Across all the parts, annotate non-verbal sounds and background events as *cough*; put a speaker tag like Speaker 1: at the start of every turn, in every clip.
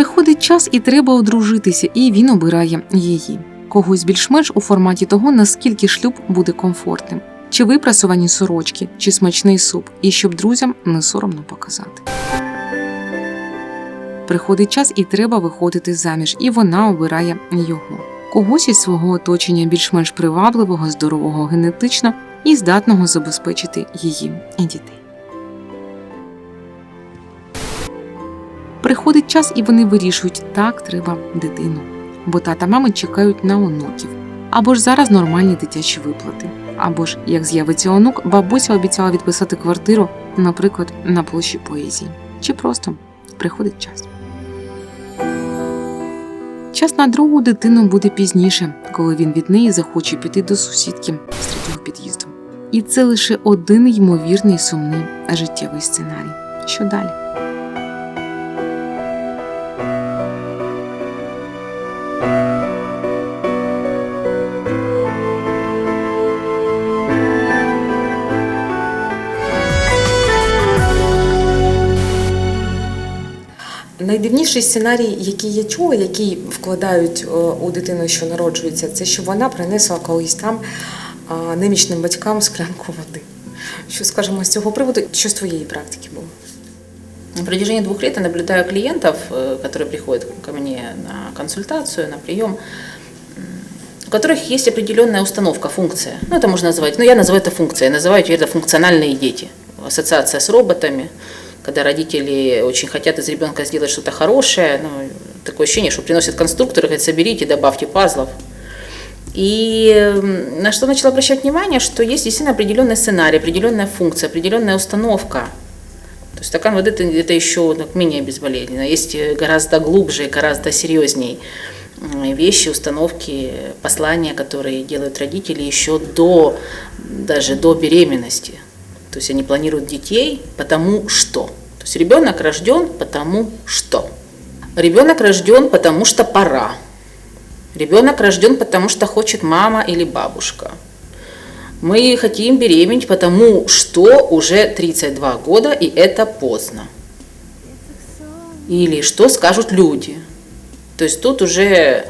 Speaker 1: Приходить час і треба одружитися, і він обирає її. Когось більш-менш у форматі того, наскільки шлюб буде комфортним, чи випрасувані сорочки, чи смачний суп, і щоб друзям не соромно показати. Приходить час і треба виходити заміж, і вона обирає його. Когось із свого оточення більш-менш привабливого, здорового генетично і здатного забезпечити її і дітей. Приходить час, і вони вирішують, так треба дитину. Бо тата мами чекають на онуків. Або ж зараз нормальні дитячі виплати. Або ж, як з'явиться онук, бабуся обіцяла відписати квартиру, наприклад, на площі поезії. Чи просто приходить час. Час на другу дитину буде пізніше, коли він від неї захоче піти до сусідки з третього під'їзду. І це лише один ймовірний сумний життєвий сценарій. Що далі? Найдивніший сценарій, який я чула, який вкладають е, у дитину, що народжується, це що вона принесла колись там е, немічним батькам склянку води. Що скажемо з цього приводу, що з твоєї практики було?
Speaker 2: На протяжении двух лет я наблюдаю клиентов, э, которые приходят ко мне на консультацию, на прием, м, у которых есть определенная установка, функция. Ну, это можно назвать, ну, я называю это функцией, я называю это функциональные дети. Ассоциация с роботами, когда родители очень хотят из ребенка сделать что-то хорошее, ну, такое ощущение, что приносят конструктор и говорят, соберите, добавьте пазлов. И на что начала обращать внимание, что есть действительно определенный сценарий, определенная функция, определенная установка. То есть стакан воды это, еще ну, менее безболезненно. Есть гораздо глубже, гораздо серьезней вещи, установки, послания, которые делают родители еще до, даже до беременности. То есть они планируют детей потому что. То есть ребенок рожден потому что. Ребенок рожден потому что пора. Ребенок рожден потому что хочет мама или бабушка. Мы хотим беременеть, потому что уже 32 года, и это поздно. Или что скажут люди. То есть тут уже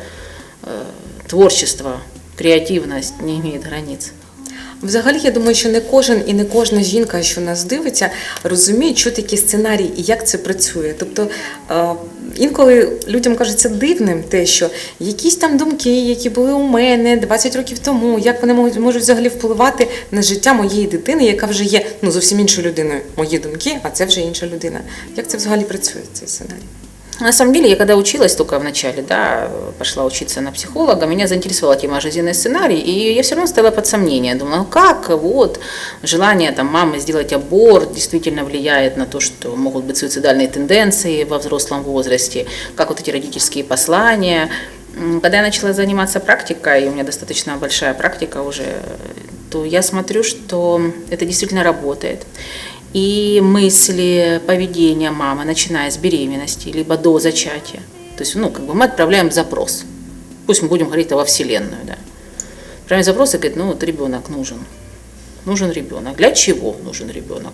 Speaker 2: э, творчество, креативность не имеет границ.
Speaker 1: Взагалі, я думаю, що не кожен і не кожна жінка, що нас дивиться, розуміє, що таке сценарій і як це працює. Тобто е, інколи людям кажеться дивним те, що якісь там думки, які були у мене 20 років тому, як вони можуть взагалі впливати на життя моєї дитини, яка вже є ну зовсім іншою людиною. Мої думки, а це вже інша людина. Як це взагалі працює цей сценарій?
Speaker 2: На самом деле, я когда училась только в начале, да, пошла учиться на психолога, меня заинтересовала тема жизненный сценарий, и я все равно ставила под сомнение. Думала, ну как вот желание там, мамы сделать аборт действительно влияет на то, что могут быть суицидальные тенденции во взрослом возрасте, как вот эти родительские послания. Когда я начала заниматься практикой, и у меня достаточно большая практика уже, то я смотрю, что это действительно работает. И мысли, поведение мамы, начиная с беременности, либо до зачатия. То есть, ну, как бы мы отправляем запрос. Пусть мы будем говорить во Вселенную, да. Отправляем запрос и говорит, ну, вот ребенок нужен. Нужен ребенок. Для чего нужен ребенок?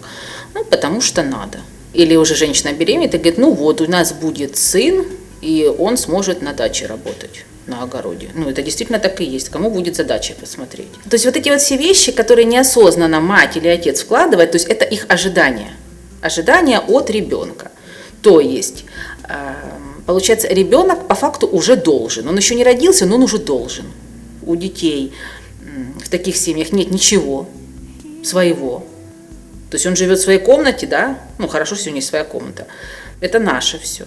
Speaker 2: Ну, потому что надо. Или уже женщина беременна и говорит, ну вот, у нас будет сын, и он сможет на даче работать на огороде. Ну, это действительно так и есть. Кому будет задача посмотреть. То есть вот эти вот все вещи, которые неосознанно мать или отец вкладывает, то есть это их ожидания. Ожидания от ребенка. То есть, э, получается, ребенок по факту уже должен. Он еще не родился, но он уже должен. У детей в таких семьях нет ничего своего. То есть он живет в своей комнате, да, ну хорошо, если у него своя комната. Это наше все.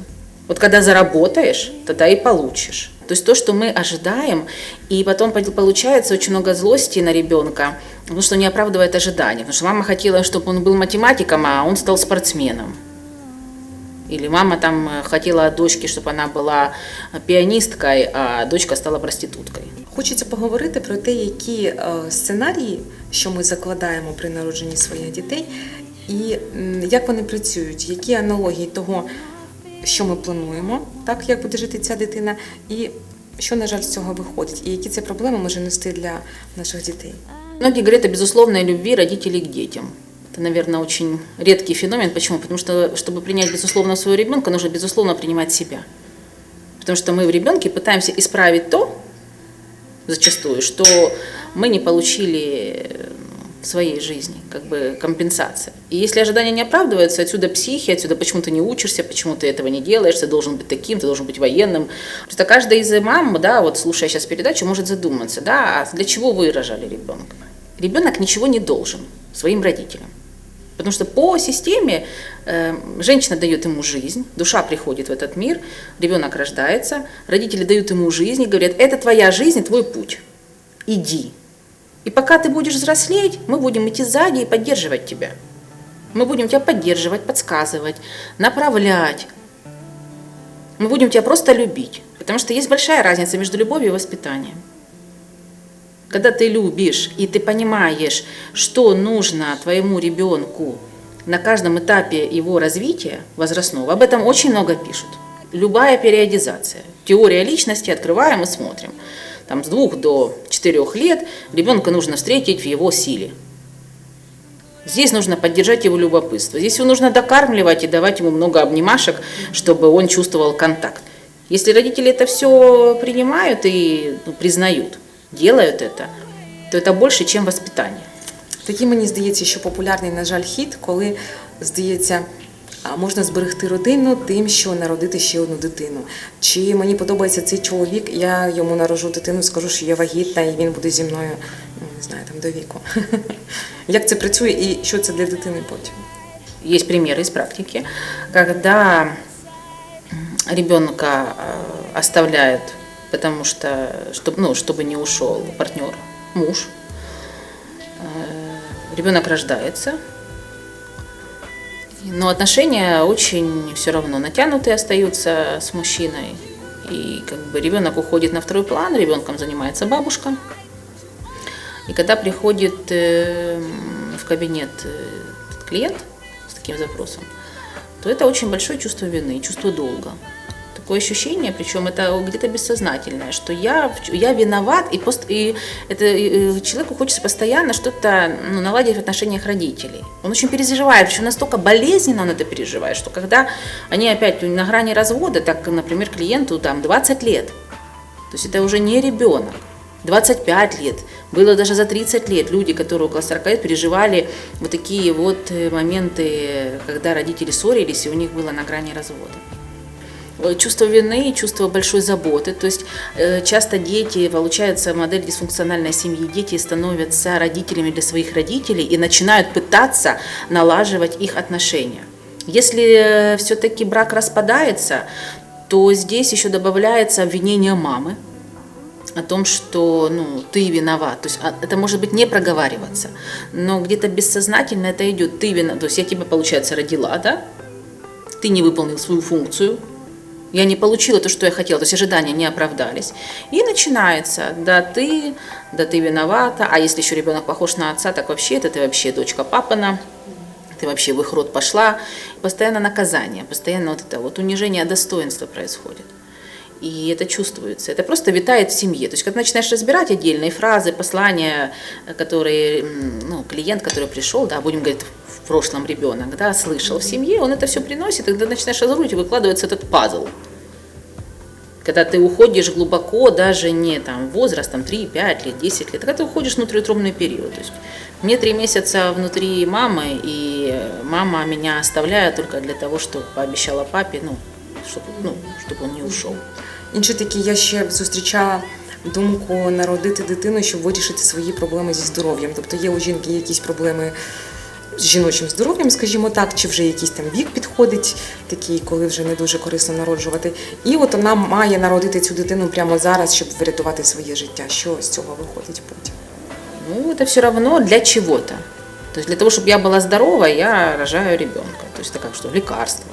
Speaker 2: Вот когда заработаешь, тогда и получишь. То есть то, что мы ожидаем, и потом пол- получается очень много злости на ребенка, потому что не оправдывает ожидания. Потому что мама хотела, чтобы он был математиком, а он стал спортсменом. Или мама там э, хотела от дочки, чтобы она была пианисткой, а дочка стала проституткой.
Speaker 1: Хочеться поговорити про те, які е, сценарії, що ми закладаємо при народженні своїх дітей, і м, як вони працюють, які аналогії того, що ми плануємо, так як буде жити ця дитина, і що, на жаль, з цього виходить, і які це проблеми може нести для наших дітей.
Speaker 2: Многие говорят о безусловной любви родителей к детям. Это, наверное, очень редкий феномен. Почему? Потому что, чтобы принять безусловно своего ребенка, нужно безусловно принимать себя. Потому что мы в ребенке пытаемся исправить то, зачастую, что мы не получили э, в своей жизни, как бы компенсация. И если ожидания не оправдываются, отсюда психи, отсюда почему ты не учишься, почему ты этого не делаешь, ты должен быть таким, ты должен быть военным. Просто каждая из мам, да, вот слушая сейчас передачу, может задуматься, да, а для чего вы рожали ребенка? Ребенок ничего не должен своим родителям. Потому что по системе э, женщина дает ему жизнь, душа приходит в этот мир, ребенок рождается, родители дают ему жизнь и говорят, это твоя жизнь, твой путь, иди. И пока ты будешь взрослеть, мы будем идти сзади и поддерживать тебя. Мы будем тебя поддерживать, подсказывать, направлять. Мы будем тебя просто любить. Потому что есть большая разница между любовью и воспитанием. Когда ты любишь и ты понимаешь, что нужно твоему ребенку на каждом этапе его развития возрастного, об этом очень много пишут. Любая периодизация. Теория личности открываем и смотрим Там с двух до четырех лет ребенка нужно встретить в его силе. Здесь нужно поддержать его любопытство. Здесь его нужно докармливать и давать ему много обнимашек, чтобы он чувствовал контакт. Если родители это все принимают и ну, признают, делают это, то это больше, чем воспитание.
Speaker 1: Такий, мені здається, що популярний, на жаль, хід, коли здається. а, Можна зберегти родину тим, що народити ще одну дитину. Чи мені подобається цей чоловік, я йому народжу дитину, скажу, що я вагітна, і він буде зі мною, ну не знаю, там до віку. *laughs* Як це працює і що це для дитини потім?
Speaker 2: Есть примеры из практики, когда ребенка э, оставляют, потому что, чтобы, ну, чтобы не ушел партнер, муж. Э, Ребенок рождается, но отношения очень все равно натянутые остаются с мужчиной. И как бы ребенок уходит на второй план, ребенком занимается бабушка. И когда приходит э, в кабинет э, клиент с таким запросом, то это очень большое чувство вины, чувство долга. Такое ощущение, причем это где-то бессознательное, что я, я виноват, и, пост, и это, э, человеку хочется постоянно что-то ну, наладить в отношениях родителей. Он очень переживает, причем настолько болезненно он это переживает, что когда они опять на грани развода, так, например, клиенту там 20 лет, то есть это уже не ребенок. 25 лет, было даже за 30 лет люди, которые около 40 лет переживали вот такие вот э, моменты, когда родители ссорились, и у них было на грани развода. Э, Чувство вины, чувство большой заботы. То есть э, часто дети, получается модель дисфункциональной семьи, дети становятся родителями для своих родителей и начинают пытаться налаживать их отношения. Если все-таки брак распадается, то здесь еще добавляется обвинение мамы, о том, что ну, ты виноват. То есть а, это может быть не проговариваться, но где-то бессознательно это идет. Ты виноват. То есть я тебя, получается, родила, да? Ты не выполнил свою функцию, я не получила то, что я хотела, то есть ожидания не оправдались. И начинается, да ты, да ты виновата, а если еще ребенок похож на отца, так вообще это ты вообще дочка папана, ты вообще в их род пошла. Постоянно наказание, постоянно вот это вот унижение достоинства происходит. И это чувствуется. Это просто витает в семье. То есть, когда начинаешь разбирать отдельные фразы, послания, которые м, ну, клиент, который пришел, да, будем говорить, в прошлом ребенок, да, слышал в семье, он это все приносит, и когда начинаешь разрулить, выкладывается этот пазл. Когда ты уходишь глубоко, даже не там возраст, там 3, 5 лет, 10 лет, когда ты уходишь внутриутробный период. То есть мне три месяца внутри мамы, и мама меня оставляет только для того, чтобы пообещала папе, ну, чтобы, ну, чтобы он не ушел.
Speaker 1: Інші такі я ще зустрічала думку народити дитину, щоб вирішити свої проблеми зі здоров'ям. Тобто є у жінки якісь проблеми з жіночим здоров'ям, скажімо так, чи вже якийсь там вік підходить, такий, коли вже не дуже корисно народжувати. І от вона має народити цю дитину прямо зараз, щоб врятувати своє життя. Що з цього виходить потім?
Speaker 2: Ну, это все равно для чего-то. То есть для того, чтобы я была здорова, я рожаю ребенка. То есть это как что? Лекарство.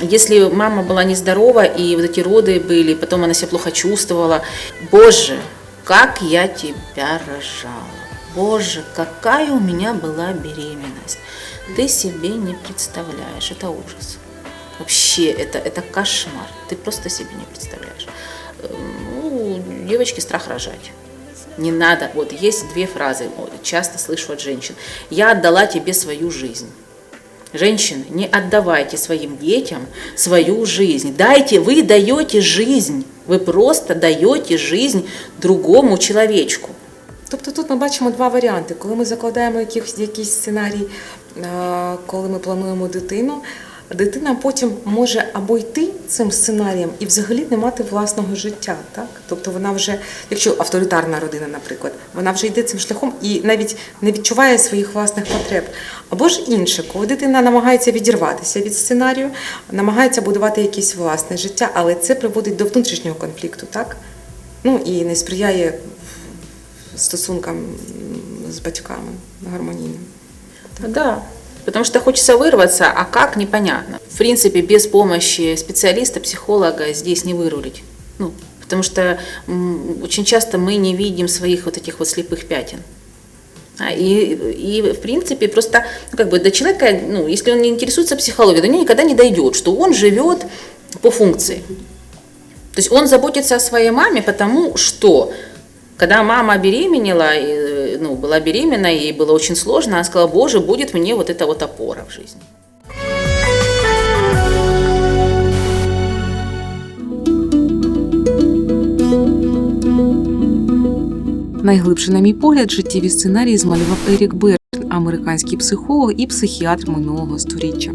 Speaker 2: Если мама была нездорова, и вот эти роды были, потом она себя плохо чувствовала, Боже, как я тебя рожала. Боже, какая у меня была беременность. Ты себе не представляешь. Это ужас. Вообще, это, это кошмар. Ты просто себе не представляешь. Э, Ну, девочки страх рожать. Не надо. Вот есть две фразы, часто слышу от женщин. Я отдала тебе свою жизнь. Женщины, не отдавайте своим детям свою жизнь. Дайте, вы даете жизнь. Вы просто даете жизнь другому человечку.
Speaker 1: Тобто тут ми бачимо два варіанти. Коли ми закладаємо якийсь, якийсь сценарій, е, коли ми плануємо дитину, дитина потім може або йти цим сценарієм і взагалі не мати власного життя. Так? Тобто вона вже, якщо авторитарна родина, наприклад, вона вже йде цим шляхом і навіть не відчуває своїх власних потреб. Або ж інше, коли дитина намагається відірватися від сценарію, намагається будувати якесь власне життя, але це приводить до внутрішнього конфлікту, так? Ну і не сприяє стосункам з батьками гармонійним.
Speaker 2: Да, потому что хочется вырваться, а как, непонятно. В принципе, без помощи специалиста, психолога здесь не вырулить. Ну, потому что очень часто мы не видим своих вот этих вот слепых пятен. А, И, и, в принципе, просто, ну, как бы, до человека, ну, если он не интересуется психологией, до него никогда не дойдет, что он живет по функции. То есть он заботится о своей маме, потому что когда мама беременела, ну, была беременна, ей было очень сложно, она сказала, боже, будет мне вот эта вот опора в жизни.
Speaker 1: Найглибше, на мій погляд, життєві сценарії змалював Ерік Берн, американський психолог і психіатр минулого сторіччя.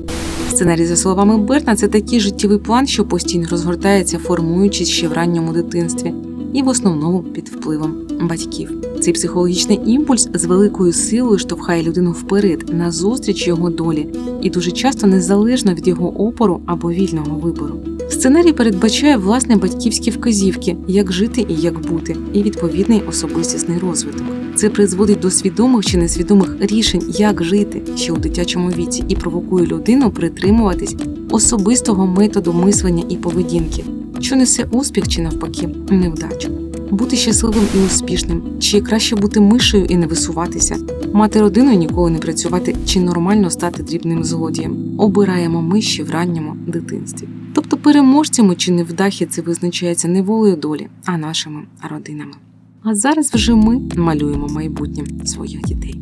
Speaker 1: Сценарій, за словами Берна, це такий життєвий план, що постійно розгортається, формуючись ще в ранньому дитинстві, і в основному під впливом батьків. Цей психологічний імпульс з великою силою штовхає людину вперед назустріч його долі, і дуже часто незалежно від його опору або вільного вибору. Сценарій передбачає власне батьківські вказівки, як жити і як бути, і відповідний особистісний розвиток. Це призводить до свідомих чи несвідомих рішень, як жити ще у дитячому віці, і провокує людину притримуватись особистого методу мислення і поведінки, що несе успіх чи навпаки невдачу. Бути щасливим і успішним, чи краще бути мишею і не висуватися, мати родину і ніколи не працювати, чи нормально стати дрібним злодієм. Обираємо ми ще в ранньому дитинстві. Тобто переможцями чи невдахи це визначається не волею долі, а нашими родинами. А зараз вже ми малюємо майбутнє своїх дітей.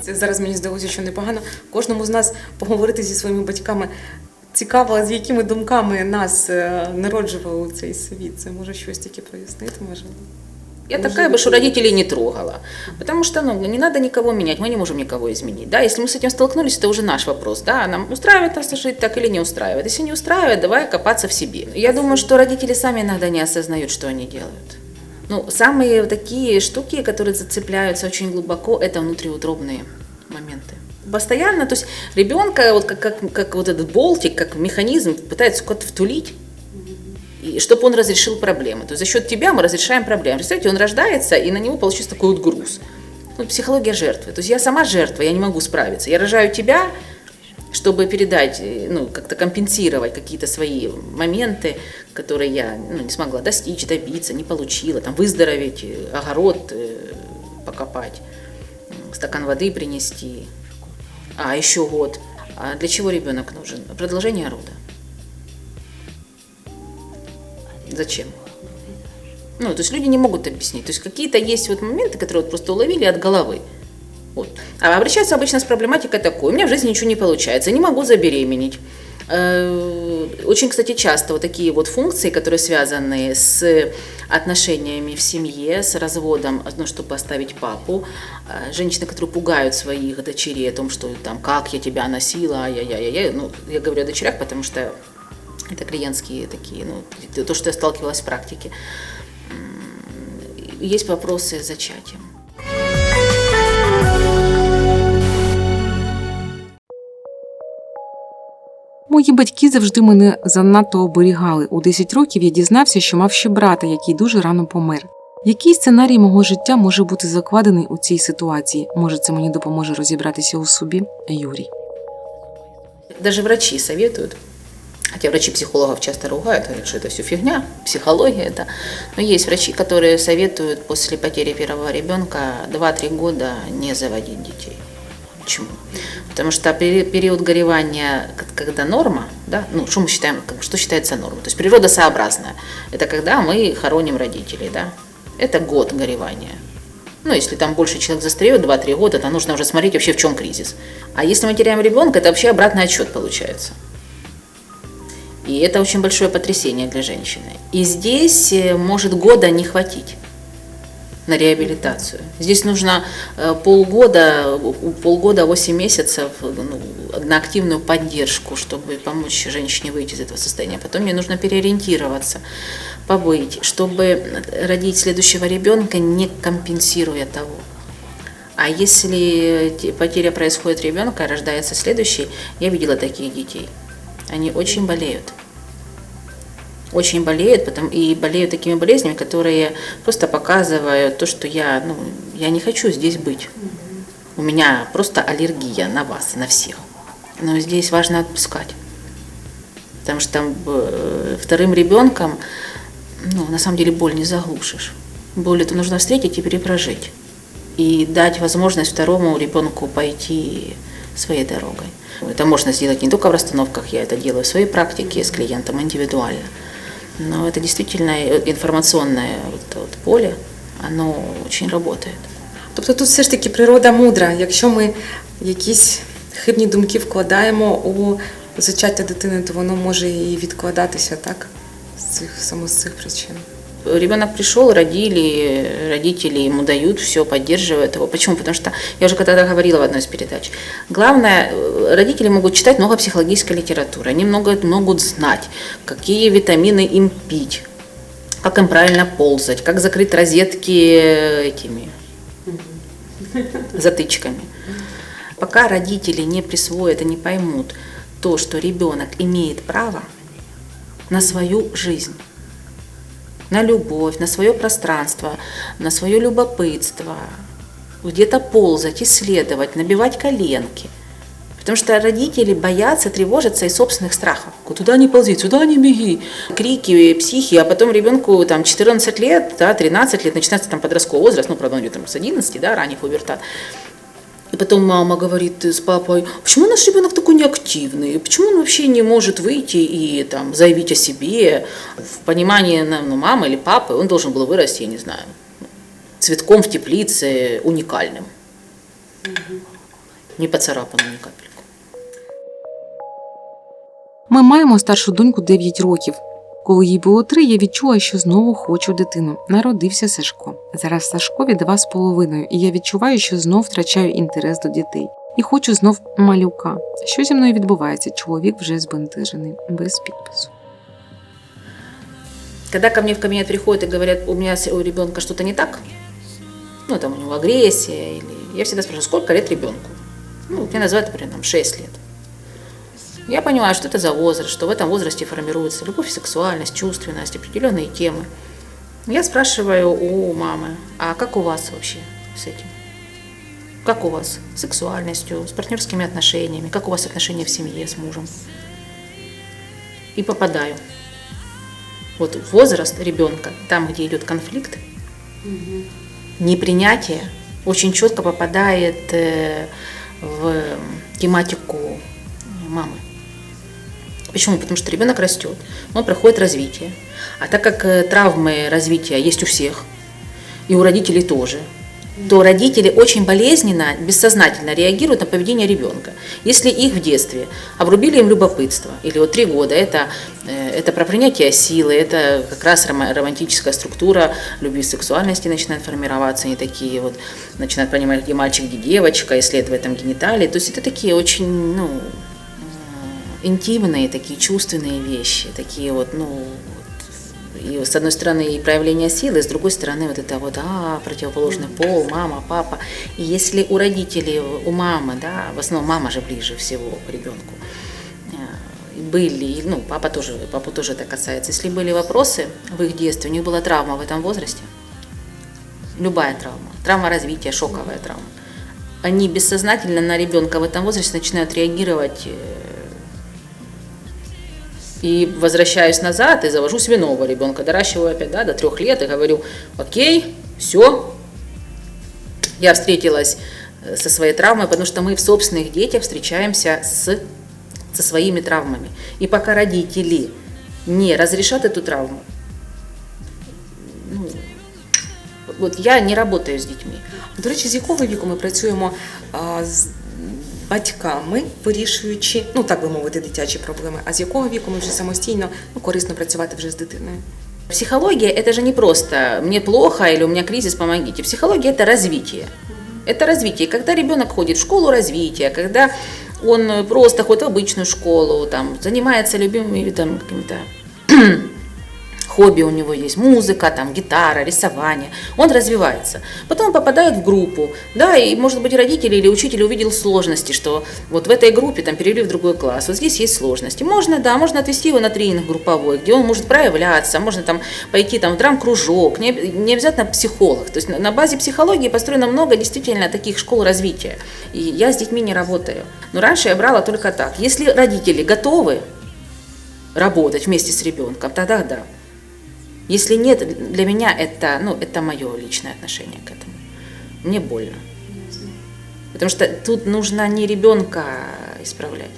Speaker 1: Це зараз мені здалося, що непогано кожному з нас поговорити зі своїми батьками. Цікаво, з якими думками нас е, народжували у цей світ. Це може щось таке прояснити, можливо.
Speaker 2: Я
Speaker 1: Может
Speaker 2: такая бы, что родителей не трогала. Потому что ну, не надо никого менять, мы не можем никого изменить. Да? Если мы с этим столкнулись, это уже наш вопрос. Да? Нам устраивает нас жить так или не устраивает. Если не устраивает, давай копаться в себе. Я думаю, что родители сами иногда не осознают, что они делают. Ну, самые такие штуки, которые зацепляются очень глубоко, это внутриутробные моменты. Постоянно, то есть ребенка, вот как, как, как вот этот болтик, как механизм, пытается куда-то втулить, и чтобы он разрешил проблемы. То есть за счет тебя мы разрешаем проблемы. Представляете, он рождается, и на него получился такой вот груз. Вот психология жертвы. То есть я сама жертва, я не могу справиться. Я рожаю тебя, чтобы передать, э, ну, как-то компенсировать какие-то свои моменты, которые я ну, не смогла достичь, добиться, не получила, там, выздороветь, э, огород э, покопать, стакан воды принести. А, еще год. А для чего ребенок нужен? Продолжение рода. Зачем? Ну, то есть люди не могут объяснить. То есть какие-то есть вот моменты, которые вот просто уловили от головы. Вот. А обращаются обычно с проблематикой такой. У меня в жизни ничего не получается, не могу забеременеть. Э, Очень, кстати, часто вот такие вот функции, которые связаны с отношениями в семье, с разводом, ну, чтобы оставить папу. Э, Женщины, которые пугают своих дочерей о том, что там, как я тебя носила, ай-яй-яй-яй. Ну, я говорю о дочерях, потому что это клиентские такие, ну, то, что я сталкивалась в практике. Есть вопросы с зачатием.
Speaker 1: Мої батьки завжди мене занадто оберігали. У 10 років я дізнався, що мав ще брата, який дуже рано помер. Який сценарій мого життя може бути закладений у цій ситуації? Може, це мені допоможе розібратися у собі? Юрій.
Speaker 2: Даже врачи советуют, хотя врачи психологов часто ругают, говорят, что это все фигня, психология это. Но есть врачи, которые советуют после потери первого ребенка 2-3 года не заводить детей. Почему? Потому что пери- период горевания, когда норма, да, ну, что мы считаем, что считается нормой? То есть природосообразная. Это когда мы хороним родителей, да. Это год горевания. Ну, если там больше человек застреет 2-3 года, то нужно уже смотреть вообще в чем кризис. А если мы теряем ребенка, это вообще обратный отсчет получается. И это очень большое потрясение для женщины. И здесь э, может года не хватить на реабилитацию. Здесь нужно э, полгода, полгода, 8 месяцев ну, на активную поддержку, чтобы помочь женщине выйти из этого состояния. Потом ей нужно переориентироваться, побыть, чтобы родить следующего ребенка, не компенсируя того. А если те- потеря происходит ребенка, рождается следующий, я видела таких детей. Они очень болеют. Очень болеют, потом, и болеют такими болезнями, которые просто показывают то, что я, ну, я не хочу здесь быть. У меня просто аллергия на вас, на всех. Но здесь важно отпускать. Потому что э, вторым ребенком, ну, на самом деле, боль не заглушишь. Боль это нужно встретить и перепрожить. И дать возможность второму ребенку пойти своей дорогой. Это можно сделать не только в расстановках, я это делаю в своей практике с клиентом индивидуально. Но это действительно э, информационное вот, вот поле, оно очень работает.
Speaker 1: Тобто тут все ж таки природа мудра. Якщо ми якісь хибні думки вкладаємо у зачаття дитини, то воно може і відкладатися так з цих саме з цих причин.
Speaker 2: Ребенок пришел, родили, родители ему дают все, поддерживают его. Почему? Потому что, я уже когда-то говорила в одной из передач, главное, э, родители могут читать много психологической литературы, они много могут знать, какие витамины им пить, как им правильно ползать, как закрыть розетки этими затычками. Пока родители не присвоят и не поймут то, что ребенок имеет право на свою жизнь, на любовь, на свое пространство, на свое любопытство, где-то ползать, исследовать, набивать коленки. Потому что родители боятся, тревожатся из собственных страхов. Туда не ползи, сюда не беги. Крики, психи, а потом ребенку там 14 лет, да, 13 лет, начинается там подростковый возраст, ну, правда, он идет там с 11, да, ранний пубертат. И потом мама говорит с папой, почему наш ребенок такой неактивный, почему он вообще не может выйти и там заявить о себе. В понимании ну, мамы или папы он должен был вырасти, я не знаю, цветком в теплице уникальным. Не поцарапанным ни капельку.
Speaker 1: Ми маємо старшу доньку 9 років. Коли їй було три, я відчула, що знову хочу дитину. Народився Сашко. Зараз Сашкові два з половиною, і я відчуваю, що знов втрачаю інтерес до дітей. І хочу знов малюка. Що зі мною відбувається? Чоловік вже збентежений, без підпису.
Speaker 2: Когда ко мне в кабинет приходят и говорят, у меня у ребенка что-то не так, ну там у него агрессия, или я всегда спрашиваю, сколько лет ребенку? Ну, мне называют, например, там 6 лет. Я понимаю, что это за возраст, что в этом возрасте формируется любовь, сексуальность, чувственность, определенные темы. Я спрашиваю у мамы, а как у вас вообще с этим? Как у вас с сексуальностью, с партнерскими отношениями, как у вас отношения в семье с мужем? И попадаю. Вот возраст ребенка, там, где идет конфликт, непринятие, очень четко попадает э, в тематику мамы. Почему? Потому что ребенок растет, он проходит развитие. А так как э, травмы развития есть у всех, и у родителей тоже, то родители очень болезненно, бессознательно реагируют на поведение ребенка. Если их в детстве обрубили им любопытство, или вот три года, это, э, это про принятие силы, это как раз рома- романтическая структура любви сексуальности начинает формироваться, они такие вот начинают понимать, где мальчик, где девочка, исследовать там гениталии. То есть это такие очень, ну, интимные, такие чувственные вещи, такие вот, ну, и с одной стороны и проявление силы, с другой стороны вот это вот, а, противоположный пол, мама, папа. И если у родителей, у мамы, да, в основном мама же ближе всего к ребенку, э, были, ну, папа тоже, папу тоже это касается, если были вопросы в их детстве, у них была травма в этом возрасте, любая травма, травма развития, шоковая травма, они бессознательно на ребенка в этом возрасте начинают реагировать э, и возвращаюсь назад и завожу себе нового ребенка, доращиваю опять да, до трех лет и говорю, окей, все, я встретилась э, со своей травмой, потому что мы в собственных детях встречаемся с, со своими травмами. И пока родители не разрешат эту травму, ну, вот я не работаю с детьми.
Speaker 1: До речі, з якого віку ми працюємо а, з батьками, вирішуючи, ну так би мовити, дитячі проблеми, а з якого віку ми вже самостійно ну, корисно працювати вже з дитиною?
Speaker 2: Психология это же не просто мне плохо или у меня кризис, помогите. Психология это развитие. Это развитие. Когда ребенок ходит в школу развития, когда он просто ходит в обычную школу, там, занимается любимыми там, какими-то хобби у него есть, музыка, там, гитара, рисование, он развивается. Потом он попадает в группу, да, и, может быть, родители или учитель увидел сложности, что вот в этой группе там перевели в другой класс, вот здесь есть сложности. Можно, да, можно отвести его на тренинг групповой, где он может проявляться, можно там пойти там в драм-кружок, не, не обязательно психолог. То есть на- базе психологии построено много действительно таких школ развития. И я с детьми не работаю. Но раньше я брала только так. Если родители готовы работать вместе с ребенком, тогда да. Если нет, для меня это, ну, это мое личное отношение к этому. Мне больно. Потому что тут нужно не ребенка исправлять.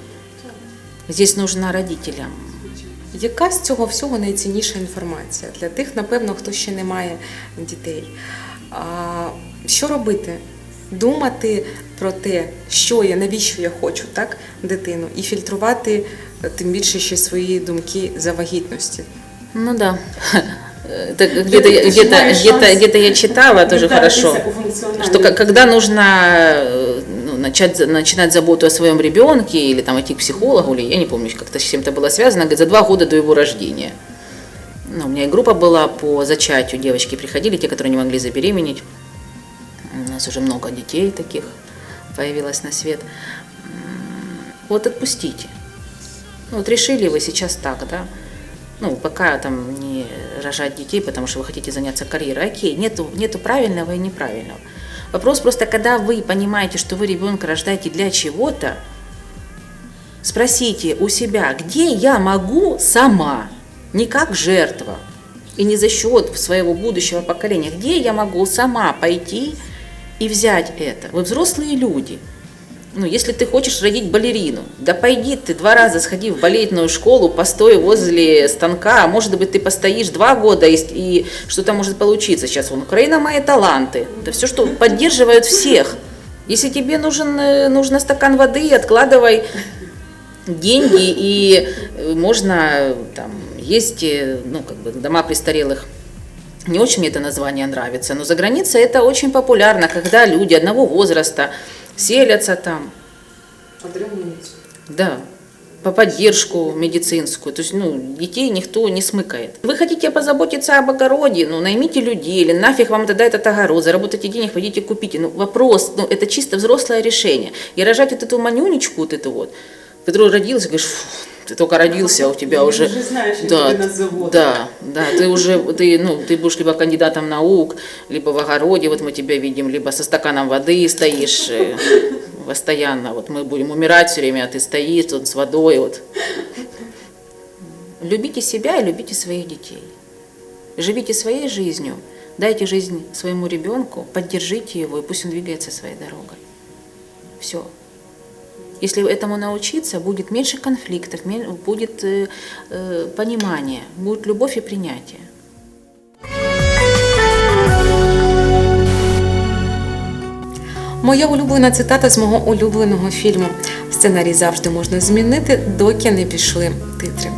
Speaker 2: Здесь нужно родителям.
Speaker 1: Яка з цього всього найцінніша інформація для тих, напевно, хто ще не має дітей? А, що робити? Думати про те, що я, навіщо я хочу, так, дитину, і фільтрувати е, тим більше ще свої думки за вагітності.
Speaker 2: Ну да. *laughs* Это где-то, я- где-то, где-то, где-то я читала тоже хорошо, что ко- когда нужно ну, начать, начинать заботу о своем ребенке или там идти к психологу, или я не помню, как-то с чем это было связано, говорит, за два года до его рождения. Ну, у меня и группа была по зачатию, девочки приходили, те, которые не могли забеременеть. У нас уже много детей таких появилось на свет. Вот отпустите. Ну, вот решили вы сейчас так, да? Ну, пока там не рожать детей, потому что вы хотите заняться карьерой. Окей, нету, нету правильного и неправильного. Вопрос просто, когда вы понимаете, что вы ребенка рождаете для чего-то, спросите у себя, где я могу сама, не как жертва, и не за счет своего будущего поколения, где я могу сама пойти и взять это. Вы взрослые люди. Ну, если ты хочешь родить балерину, да пойди ты два раза сходи в балетную школу, постой возле станка, а может быть ты постоишь два года и, и что-то может получиться. Сейчас вон Украина мои таланты. Да все, что поддерживают всех. Если тебе нужен, э, нужно стакан воды, откладывай деньги и э, можно там есть э, ну как бы дома престарелых не очень мне это название нравится, но за границей это очень популярно, когда люди одного возраста селятся там, да, по поддержку медицинскую. То есть, ну, детей никто не смыкает. Вы хотите позаботиться об огороде, ну, наймите людей, или нафиг вам тогда этот огород, заработайте денег, пойдите купите. Ну, вопрос, ну, это чисто взрослое решение. И рожать вот эту манюнечку, вот эту вот, который родился, говоришь, «Фу, ты только родился, а у тебя уже...
Speaker 3: уже знаешь,
Speaker 2: да, да, да, ты уже, ты, ну, ты будешь либо кандидатом наук, либо в огороде, вот мы тебя видим, либо со стаканом воды стоишь э, постоянно, вот мы будем умирать все время, а ты стоишь тут с водой, вот. Любите себя и любите своих детей. Живите своей жизнью, дайте жизнь своему ребенку, поддержите его, и пусть он двигается своей дорогой. Все. Если этому научиться, будет меньше конфликтов, мен- будет э, э, понимание, будет любовь и принятие.
Speaker 1: Моя улюблена цитата з мого улюбленого фільму. Сценарій завжди можна змінити, доки не пішли титри.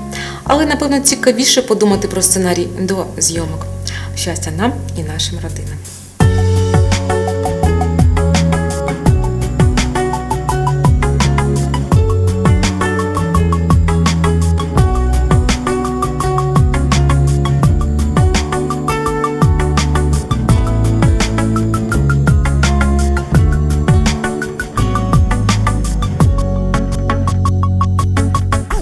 Speaker 1: Але напевно цікавіше подумати про сценарій до зйомок. Щастя нам і нашим родинам.